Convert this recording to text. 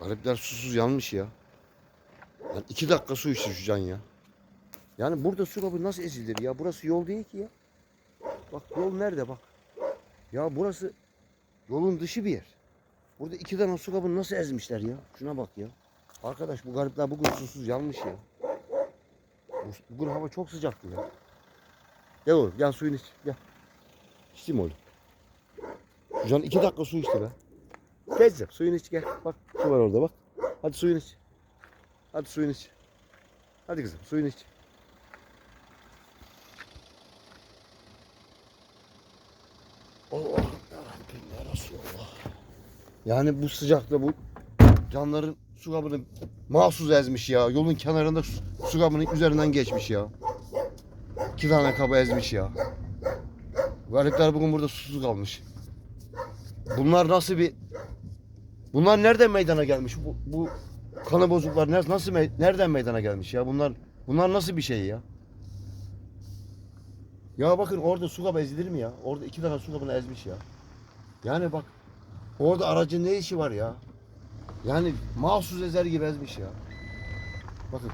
Garipler susuz yanmış ya. Lan iki dakika su içti şu can ya. Yani burada su kabı nasıl ezilir ya? Burası yol değil ki ya. Bak yol nerede bak. Ya burası yolun dışı bir yer. Burada iki tane su kabını nasıl ezmişler ya? Şuna bak ya. Arkadaş bu garipler bugün susuz yanmış ya. Bu- Bugün hava çok sıcaktı ya. Gel oğlum gel suyunu iç. Gel. İçtim oğlum. Şu can iki dakika su içti be. Teyze suyunu iç gel. Bak su var orada bak. Hadi suyunu iç. Hadi suyunu iç. Hadi kızım suyunu iç. Allah yarabbim ya Resulallah. Yani bu sıcakta bu canların su kabını mahsus ezmiş ya. Yolun kenarında su, su kabının üzerinden geçmiş ya. İki tane kabı ezmiş ya. Garipler bugün burada susuz kalmış. Bunlar nasıl bir... Bunlar nereden meydana gelmiş? Bu, bu kanı bozuklar nasıl nereden meydana gelmiş ya? Bunlar bunlar nasıl bir şey ya? Ya bakın orada su kabı ezilir mi ya? Orada iki tane su kabını ezmiş ya. Yani bak orada aracın ne işi var ya? Yani mahsus ezer gibi ezmiş ya. Bakın